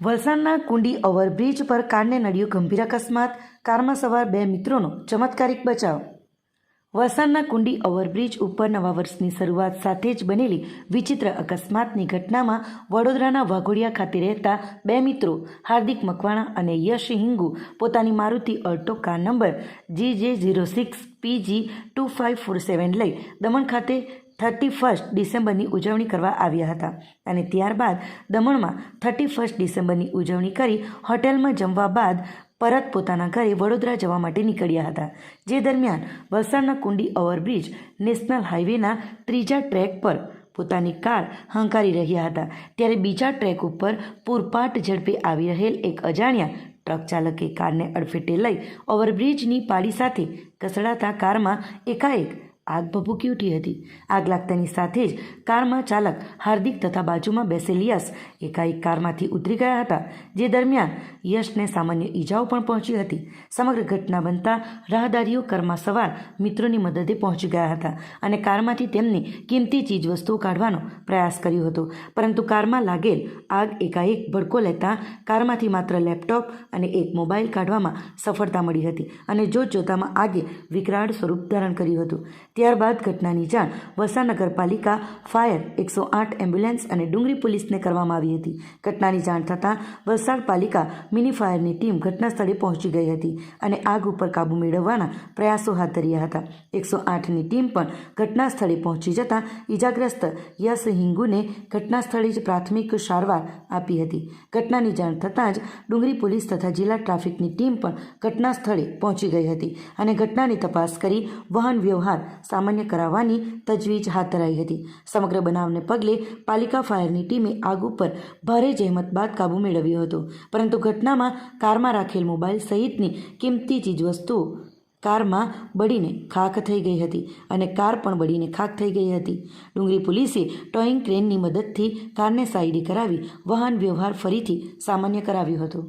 વલસાડના કુંડી ઓવરબ્રિજ પર કારને નડ્યો ગંભીર અકસ્માત. કારમાં સવાર બે મિત્રોનો ચમત્કારિક બચાવ. વલસાડના કુંડી ઓવરબ્રિજ ઉપર નવા વર્ષની શરૂઆત સાથે જ બનેલી વિચિત્ર અકસ્માતની ઘટનામાં વડોદરાના વાઘોડિયા ખાતે રહેતા બે મિત્રો, હાર્દિક મકવાણા અને યશ હિંગુ, પોતાની Maruti Alto car number G J zero six P G two five four seven લઈ દમણ ખાતે થર્ટી ફર્સ્ટ ડિસેમ્બરની ઉજવણી કરવા આવ્યા હતા અને ત્યારબાદ દમણમાં થર્ટી ફર્સ્ટ ડિસેમ્બરની ઉજવણી કરી હોટેલમાં જમવા બાદ પરત પોતાના ઘરે વડોદરા જવા માટે નીકળ્યા હતા. જે દરમિયાન વલસાડના કુંડી ઓવરબ્રિજ નેશનલ હાઈવેના ત્રીજા ટ્રેક પર પોતાની કાર હંકારી રહ્યા હતા. ત્યારે બીજા ટ્રેક ઉપર પૂરપાટ ઝડપે આવી રહેલ એક અજાણ્યા ટ્રક ચાલકે કારને અડફેટે લઈ ઓવરબ્રિજની પાળી સાથે કસડાતા કારમાં એકાએક આગ ભભૂકી ઉઠી હતી. આગ લાગતાની સાથે જ કારમાં ચાલક હાર્દિક તથા બાજુમાં બેસેલ યશ એકાએક કારમાંથી ઉતરી ગયા હતા, જે દરમિયાન યશને સામાન્ય ઈજાઓ પણ પહોંચી હતી. સમગ્ર ઘટના બનતા રાહદારીઓ કારમાં સવાર મિત્રોની મદદે પહોંચી ગયા હતા અને કારમાંથી તેમની કિંમતી ચીજવસ્તુઓ કાઢવાનો પ્રયાસ કર્યો હતો. પરંતુ કારમાં લાગેલ આગ એકાએક ભડકો લેતા કારમાંથી માત્ર લેપટોપ અને એક મોબાઈલ કાઢવામાં સફળતા મળી હતી અને જોત જોતામાં આગે વિકરાળ સ્વરૂપ ધારણ કર્યું હતું. ત્યારબાદ ઘટનાની જાણ વલસાડ નગરપાલિકા, ફાયર એકસો આઠ એમ્બ્યુલન્સ અને ડુંગરી પોલીસને કરવામાં આવી હતી. ઘટનાની જાણ થતાં વલસાડ પાલિકા મિની ફાયરની ટીમ ઘટના સ્થળે પહોંચી ગઈ હતી અને આગ ઉપર કાબૂ મેળવવાના પ્રયાસો હાથ ધર્યા હતા. એકસો આઠની ટીમ પણ ઘટના સ્થળે પહોંચી જતાં ઈજાગ્રસ્ત યશ હિંગુને ઘટના સ્થળે જ પ્રાથમિક સારવાર આપી હતી. ઘટનાની જાણ થતાં જ ડુંગરી પોલીસ તથા જિલ્લા ટ્રાફિકની ટીમ પણ ઘટના સ્થળે પહોંચી ગઈ હતી અને ઘટનાની તપાસ કરી વાહન વ્યવહાર સામાન્ય કરાવવાની તજવીજ હાથ ધરાઈ હતી. સમગ્ર બનાવને પગલે પાલિકા ફાયરની ટીમે આગ ઉપર ભારે જહેમત બાદ કાબૂ મેળવ્યો હતો. પરંતુ ઘટનામાં કારમાં રાખેલ મોબાઈલ સહિતની કિંમતી ચીજવસ્તુઓ કારમાં બળીને ખાખ થઈ ગઈ હતી અને કાર પણ બળીને ખાખ થઈ ગઈ હતી. ડુંગરી પોલીસે ટોઈંગ ક્રેનની મદદથી કારને સાઈડી કરાવી વાહન વ્યવહાર ફરીથી સામાન્ય કરાવ્યો હતો.